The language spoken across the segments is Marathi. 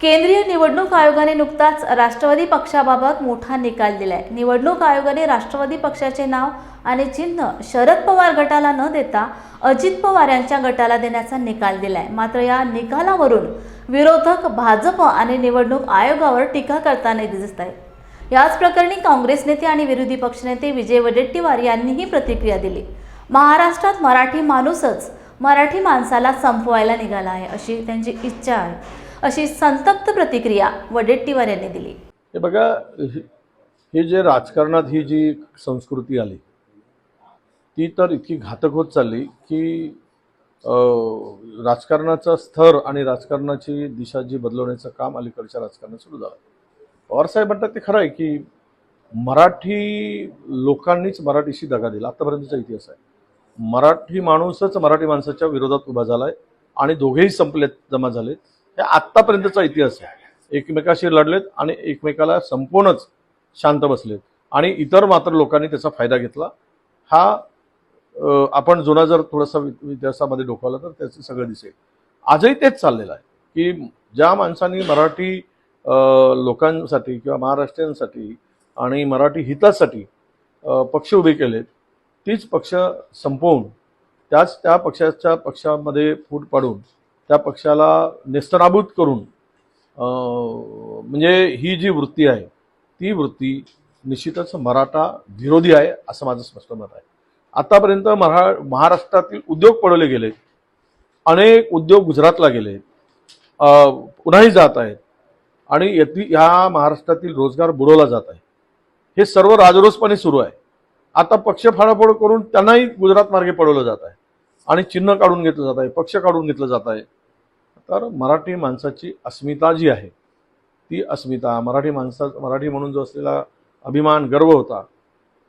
केंद्रीय निवडणूक आयोगाने नुकताच राष्ट्रवादी पक्षाबाबत मोठा निकाल दिलाय. निवडणूक आयोगाने राष्ट्रवादी पक्षाचे नाव आणि चिन्ह शरद पवार गटाला न देता अजित पवार यांच्या गटाला देण्याचा निकाल दिलाय. मात्र या निकालावरून विरोधक भाजप आणि निवडणूक आयोगावर टीका करताना दिसत आहेत. याच प्रकरणी काँग्रेस नेते आणि विरोधी पक्षनेते विजय वडेट्टीवार यांनीही प्रतिक्रिया दिली. महाराष्ट्रात मराठी माणूसच मराठी माणसाला संपवायला निघाला आहे अशी त्यांची इच्छा आहे. अशी संतप्त प्रतिक्रिया वडेट्टीवार यांनी दिली. हे बघा हे- जे राजकारणात ही जी संस्कृती आली ती तर इतकी घातक होत चालली की राजकारणाचा स्तर आणि राजकारणाची दिशा जी बदलवण्याचं काम अलीकडच्या राजकारणात सुरू झालं. पवारसाहेब म्हणतात ते खरं आहे की मराठी लोकांनीच मराठीशी दगा दिला. आतापर्यंतचा इतिहास आहे. मराठी माणूसच मराठी माणसाच्या विरोधात उभा झाला आहे आणि दोघेही संपलेत जमा झालेत. हे आत्तापर्यंतचा इतिहास आहे. एकमेकाशी लढलेत आणि एकमेकाला संपूर्णच शांत बसलेत. आणि इतर मात्र लोकांनी त्याचा फायदा घेतला. हा आपण जुना जर थोडासा वि- इतिहासामध्ये डोकावला तर त्याचं सगळं दिसेल. आजही तेच चाललेलं आहे की ज्या माणसांनी मराठी लोकांसाठी किंवा महाराष्ट्रीयांसाठी आणि मराठी हितासाठी पक्ष उभे केलेत तीच पक्ष संपवून त्याच त्या पक्षाच्या पक्षामध्ये फूट पाडून त्या पक्षाला नेस्तनाबूत करून म्हणजे ही जी वृत्ती आहे ती वृत्ती निश्चितच मराठा विरोधी आहे असं माझं स्पष्ट मत आहे. आतापर्यंत महा महाराष्ट्रातील उद्योग पडवले गेले अनेक उद्योग गुजरातला गेले पुन्हाही जात आहेत आणि येथील ह्या महाराष्ट्रातील रोजगार बुडवला जात आहे. हे सर्व राजरोसपणे सुरू आहे. आता पक्ष फाडाफोड करून त्यांनाही गुजरात मार्गे पडवलं जात आहे. आणि चिन्ह काढून घेतलं जात आहे पक्ष काढून घेतलं जात आहे. तर मराठी माणसाची अस्मिता जी आहे ती अस्मिता मराठी माणसा मराठी म्हणून जो असलेला अभिमान गर्व होता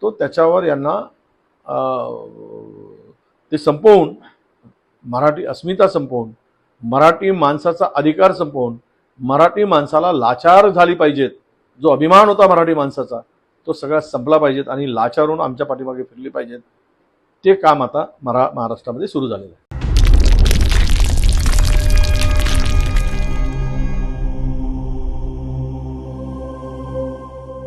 तो त्याच्यावर यांना ते संपवून मराठी अस्मिता संपवून मराठी माणसाचा अधिकार संपवून मराठी माणसाला लाचार झाली पाहिजेत जो अभिमान होता मराठी माणसाचा तो सगळा संपला पाहिजेत आणि लाचारून आमच्या पाठीमागे फिरली पाहिजेत ते काम आता मरा महाराष्ट्रामध्ये सुरू झालेलं आहे.